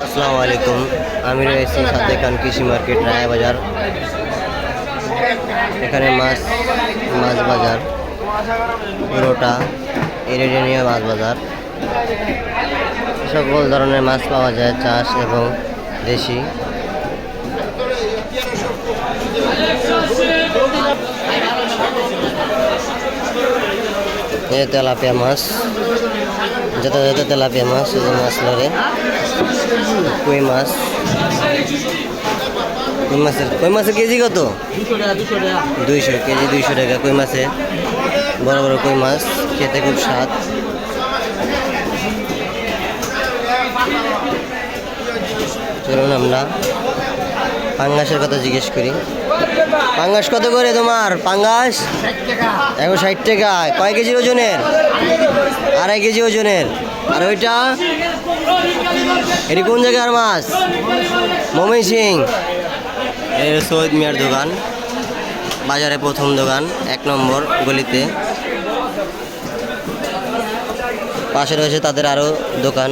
আসসালামু আলাইকুম। আমি রয়েছি সাথে খান কৃষি মার্কেট, রায় বাজার। এখানে মাছ মাছ বাজার, পুরোটা ইরিডেনিয়া মাছ বাজার। সকল ধরনের মাছ পাওয়া যায়, চাষ এবং দেশি। তেলাপিয়া মাছ। যেটা তেলাপিয়া মাছ, এই মাছ লড়ে। কই মাছ? কই মাছের কই মাছের কেজি কত? দুইশো কেজি দুইশো টাকা কই মাছের বড় বড় কই মাছ, খেতে খুব স্বাদ। চলুন আমরা। পাঙ্গাসের কথা জিজ্ঞেস করি। পাঙ্গাস কত করে তোমার? পাঙ্গাস? একশো ষাট টাকা। কয় কেজি ওজনের? আড়াই কেজি ওজনের। আর ওইটা? এটি কোন জায়গার মাছ? মমিন সিং। এর সৈয়দ মিয়ার দোকান। বাজারে প্রথম দোকান, এক নম্বর গলিতে। পাশে রয়েছে তাদের আরও দোকান।